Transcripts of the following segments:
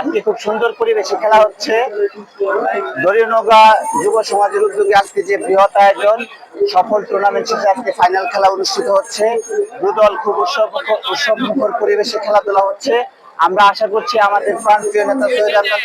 আজকে খুব সুন্দর পরিবেশে খেলা হচ্ছে। দরিনগা যুব সমাজের উদ্যোগে আজকে যে বৃহৎ আয়োজন, সফল টুর্নামেন্ট শেষে আজকে ফাইনাল খেলা অনুষ্ঠিত হচ্ছে। দুদল খুব উৎসব উৎসব মুখর পরিবেশে খেলাধুলা হচ্ছে। আমরা আশা করছি আমাদের প্রান্তীয় নেতা সৈয়দ আহমদ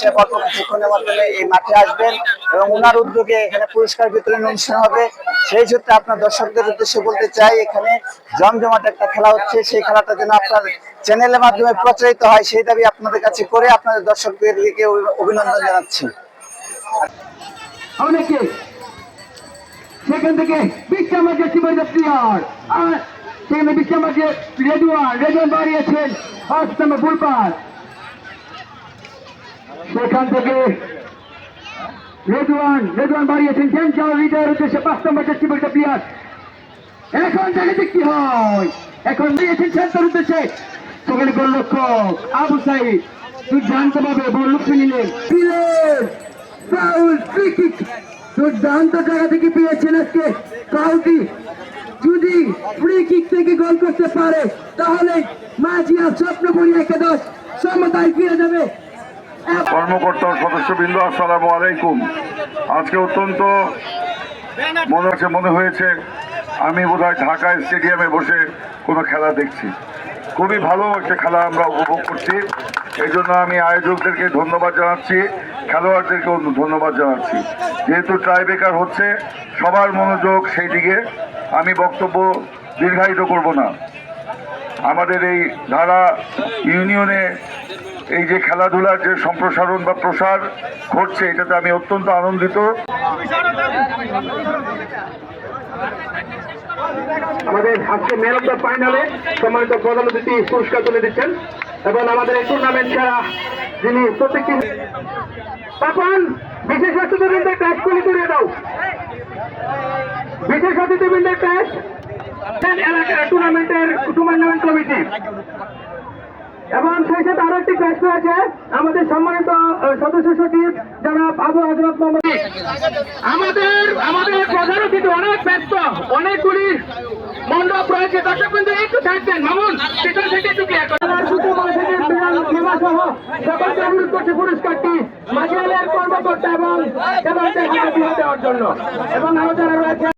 সাহেব অল্প কিছুক্ষণের মাধ্যমে এই মাঠে আসবেন এবং ওনার উদ্যোগে এখানে পুরস্কার বিতরণ অনুষ্ঠান হবে। সেই সূত্রে আপনার দর্শকদের উদ্দেশ্যে বলতে চাই, এখানে জমজমাট একটা খেলা হচ্ছে। সেই খেলাটা যেন আপনার চ্যানেলের মাধ্যমে প্রচারিত হয়, সেই দাবি আপনাদের কাছে করে আপনাদের দর্শকদের দর্শকদেরকে অভিনন্দন জানাচ্ছি। অনেকে সেখান থেকে বিশ্বা মাঝে শিবাজ প্লেয়ার। আর সেখানে বিশ্বা মাঝে রেদুয়ান রেদুয়ান বাড়িয়েছেন অষ্টমে ফুলপার সেখান থেকে রেদুয়ান রেদুয়ান বাড়িয়েছেন। জেন চাও হৃদয়ের উদ্দেশ্যে পাঁচ নম্বর শিবাজ প্লেয়ার এখন দেখে কি হয়। এখন দিয়েছেন সেন্টার উদ্দেশ্যে। সেখানে গোলরক্ষক আবু সাইদ দুর্দান্ত ভাবে বল লুপে নিলেন। দিলেন ফাউল ফ্রি কিক দুর্দান্ত জায়গা থেকে পেয়েছেন আজকে কাউটি। যদি ফ্রি কিক থেকে গোল করতে পারে, তাহলে মাঝিয়া স্বপ্নপুরি একাদশ সমতায় ফিরে যাবে। কর্মকর্তা সদস্যবৃন্দ, আসসালামু আলাইকুম। আজকে অত্যন্ত মনে হচ্ছে মনে হয়েছে, আমি বোধহয় ঢাকা স্টেডিয়ামে বসে কোনো খেলা দেখছি। খুবই ভালো একটা খেলা আমরা উপভোগ করছি। এই জন্য আমি আয়োজকদেরকে ধন্যবাদ জানাচ্ছি, খেলোয়াড়দেরকেও ধন্যবাদ জানাচ্ছি। যেহেতু ট্রাইবেকার হচ্ছে, সবার মনোযোগ সেই দিকে আমি বক্তব্য দীর্ঘায়িত করব না। আমাদের এই ধারা ইউনিয়নে এই যে খেলাধুলার যে সম্প্রসারণ বা প্রসার ঘটছে, এটাতে আমি অত্যন্ত আনন্দিত। আমাদের আজকে ম্যান অফ দ্য ফাইনালে সম্মানিত প্রধান অতিথি পুরস্কার তুলে দিচ্ছেন এবং আমাদের এই টুর্নামেন্ট ছাড়া যিনি প্রত্যেকটি তখন বিশেষ অতিথিবৃন্দের কাজ করে দাও। বিশেষ অতিথিবৃন্দের কাজ এলাকার টুর্নামেন্টের টুর্নামেন্ট কমিটি এবং সেই সাথে আরও একটি কাজ রয়েছে আমাদের সম্মানিত সদস্য সচিব যারা আবু হজরত আমাদের আমাদের প্রধান অতিথি অনেক ব্যস্ত, অনেকগুলি মণ্ডপ রয়েছে। দর্শক কিন্তু একটু থাকবেন। মামুন, পিছন থেকে একটু ক্লিয়ার পুরস্কারটি এবং এবং